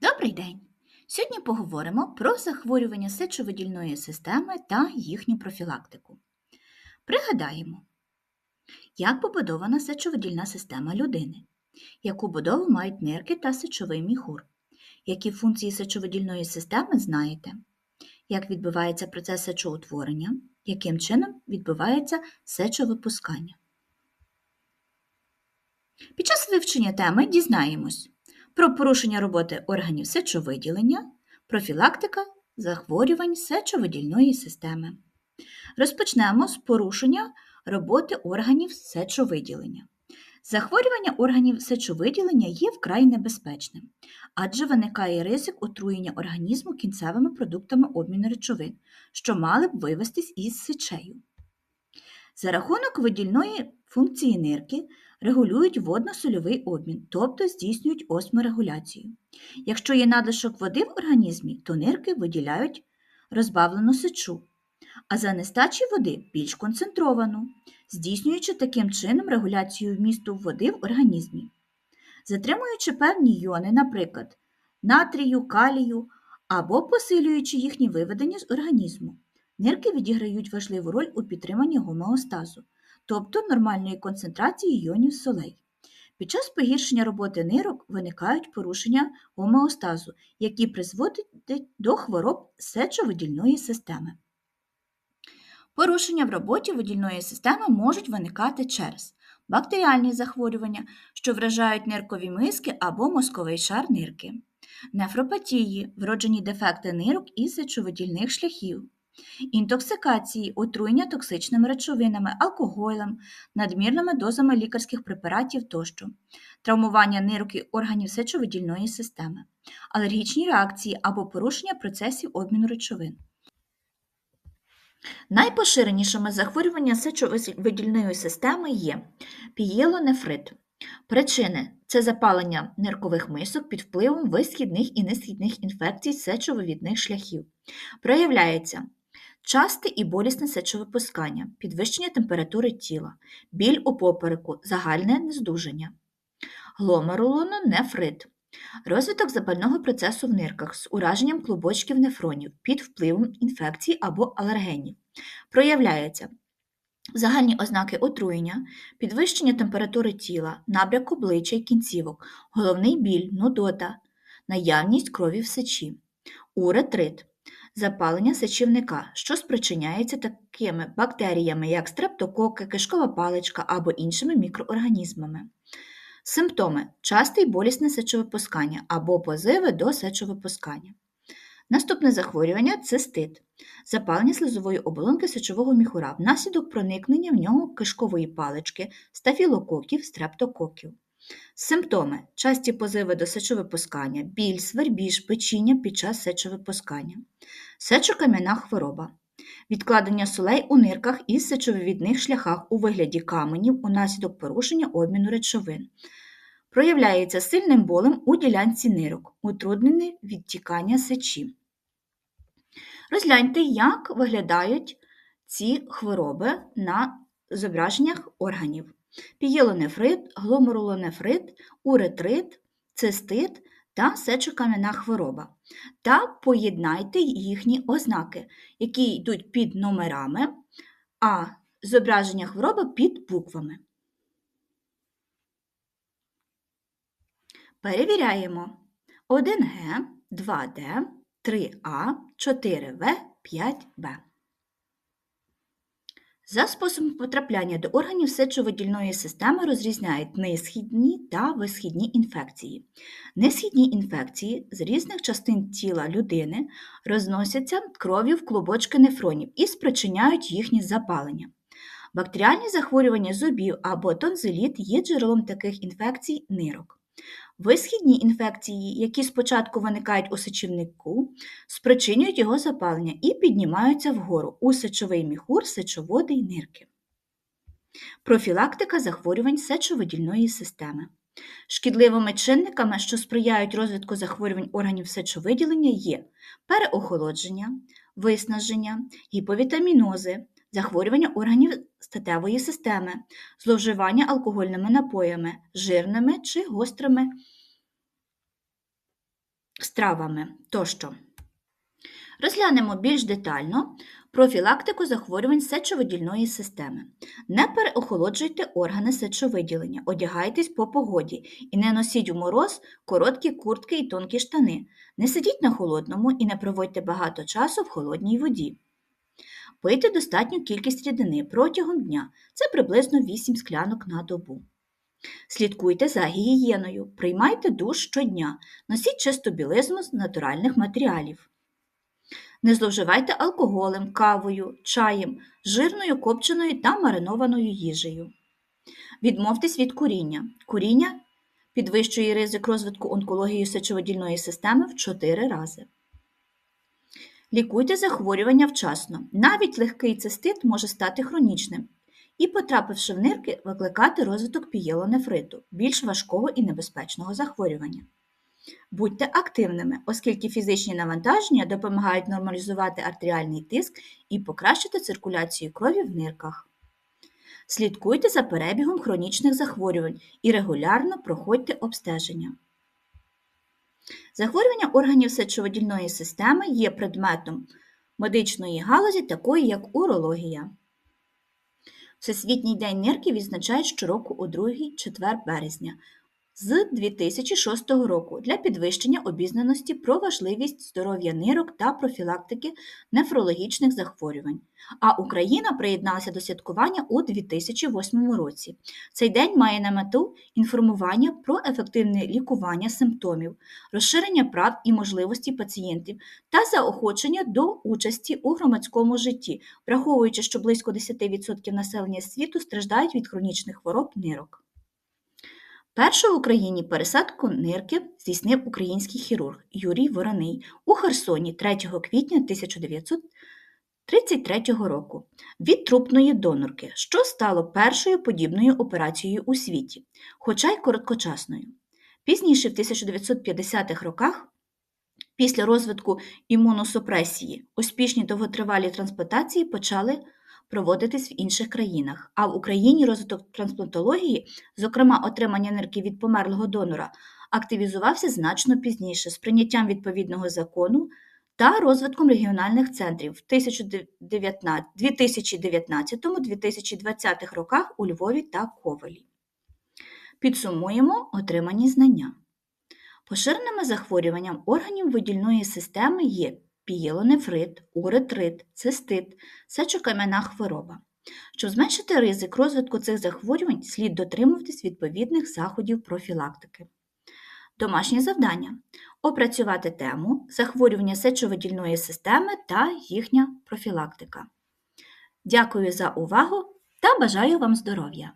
Добрий день! Сьогодні поговоримо про захворювання сечовидільної системи та їхню профілактику. Пригадаємо, як побудована сечовидільна система людини, яку будову мають нирки та сечовий міхур, які функції сечовидільної системи знаєте, як відбувається процес сечоутворення, яким чином відбувається сечовипускання. Під час вивчення теми дізнаємось про порушення роботи органів сечовиділення, профілактика захворювань сечовидільної системи. Розпочнемо з порушення роботи органів сечовиділення. Захворювання органів сечовиділення є вкрай небезпечним, адже виникає ризик отруєння організму кінцевими продуктами обміну речовин, що мали б вивестись із сечею. За рахунок видільної функції нирки регулюють водно-сольовий обмін, тобто здійснюють осморегуляцію. Якщо є надлишок води в організмі, то нирки виділяють розбавлену сечу, а за нестачі води більш концентровану, здійснюючи таким чином регуляцію вмісту води в організмі. Затримуючи певні йони, наприклад, натрію, калію або посилюючи їхні виведення з організму. Нирки відіграють важливу роль у підтриманні гомеостазу, тобто нормальної концентрації іонів солей. Під час погіршення роботи нирок виникають порушення гомеостазу, які призводять до хвороб сечовидільної системи. Порушення в роботі видільної системи можуть виникати через бактеріальні захворювання, що вражають ниркові миски або мозковий шар нирки, нефропатії, вроджені дефекти нирок і сечовидільних шляхів, інтоксикації, отруєння токсичними речовинами, алкоголем, надмірними дозами лікарських препаратів тощо, травмування нирок і органів сечовидільної системи, алергічні реакції або порушення процесів обміну речовин. Найпоширенішими захворюваннями сечовидільної системи є пієлонефрит. Причини це запалення ниркових мисок під впливом висхідних і несхідних інфекцій сечовивідних шляхів. Проявляється часте і болісне сечовипускання, підвищення температури тіла, біль у попереку, загальне нездужання, гломерулонефрит. Розвиток запального процесу в нирках з ураженням клубочків нефронів під впливом інфекцій або алергенів. Проявляється загальні ознаки отруєння, підвищення температури тіла, набряк обличчя й кінцівок, головний біль, нудота, наявність крові в сечі, уретрит, запалення сечівника, що спричиняється такими бактеріями, як стрептококи, кишкова паличка або іншими мікроорганізмами. Симптоми часте й болісне сечовипускання або позиви до сечовипускання. Наступне захворювання цистит, запалення слизової оболонки сечового міхура внаслідок проникнення в нього кишкової палички, стафілококів, стрептококів. Симптоми часті позиви до сечовипускання, біль, свербіж, печіння під час сечовипускання, сечокам'яна хвороба, відкладення солей у нирках і сечовивідних шляхах у вигляді каменів унаслідок порушення обміну речовин. Проявляється сильним болем у ділянці нирок, утруднене відтікання сечі. Розгляньте, як виглядають ці хвороби на зображеннях органів: пієлонефрит, гломерулонефрит, уретрит, цистит та сечокам'яна хвороба. Та поєднайте їхні ознаки, які йдуть під номерами, а зображення хвороби під буквами. Перевіряємо 1Г, 2Д, 3А, 4В, 5Б. За способом потрапляння до органів сечовидільної системи розрізняють несхідні та висхідні інфекції. Несхідні інфекції з різних частин тіла людини розносяться кров'ю в клубочки нефронів і спричиняють їхнє запалення. Бактеріальні захворювання зубів або тонзиліт є джерелом таких інфекцій нирок. Висхідні інфекції, які спочатку виникають у сечівнику, спричинюють його запалення і піднімаються вгору у сечовий міхур, сечоводи й нирки. Профілактика захворювань сечовидільної системи. Шкідливими чинниками, що сприяють розвитку захворювань органів сечовиділення, є переохолодження, виснаження, гіповітамінози, захворювання органів статевої системи, зловживання алкогольними напоями, жирними чи гострими стравами тощо. Розглянемо більш детально профілактику захворювань сечовидільної системи. Не переохолоджуйте органи сечовиділення, одягайтесь по погоді і не носіть у мороз короткі куртки і тонкі штани. Не сидіть на холодному і не проводьте багато часу в холодній воді. Пийте достатню кількість рідини протягом дня це приблизно 8 склянок на добу. Слідкуйте за гігієною, приймайте душ щодня, носіть чисту білизну з натуральних матеріалів. Не зловживайте алкоголем, кавою, чаєм, жирною копченою та маринованою їжею. Відмовтесь від куріння. Куріння підвищує ризик розвитку онкології сечовидільної системи в 4 рази. Лікуйте захворювання вчасно. Навіть легкий цистит може стати хронічним і, потрапивши в нирки, викликати розвиток пієлонефриту, більш важкого і небезпечного захворювання. Будьте активними, оскільки фізичні навантаження допомагають нормалізувати артеріальний тиск і покращити циркуляцію крові в нирках. Слідкуйте за перебігом хронічних захворювань і регулярно проходьте обстеження. Захворювання органів сечовидільної системи є предметом медичної галузі, такої як урологія. Всесвітній день нирки відзначають щороку у 2-4 березня з 2006 року для підвищення обізнаності про важливість здоров'я нирок та профілактики нефрологічних захворювань. А Україна приєдналася до святкування у 2008 році. Цей день має на мету інформування про ефективне лікування симптомів, розширення прав і можливості пацієнтів та заохочення до участі у громадському житті, враховуючи, що близько 10% населення світу страждають від хронічних хвороб нирок. Першу в Україні пересадку нирки здійснив український хірург Юрій Вороний у Херсоні 3 квітня 1933 року від трупної донорки, що стало першою подібною операцією у світі, хоча й короткочасною. Пізніше, в 1950-х роках, після розвитку імуносупресії, успішні довготривалі трансплантації почали проводитись в інших країнах, а в Україні розвиток трансплантології, зокрема отримання нирки від померлого донора, активізувався значно пізніше з прийняттям відповідного закону та розвитком регіональних центрів в 2019-2020 роках у Львові та Ковалі. Підсумуємо отримані знання. Поширеними захворюванням органів видільної системи є пієлонефрит, уретрит, цистит, сечокам'яна хвороба. Щоб зменшити ризик розвитку цих захворювань, слід дотримуватись відповідних заходів профілактики. Домашнє завдання опрацювати тему захворювання сечовидільної системи та їхня профілактика. Дякую за увагу та бажаю вам здоров'я!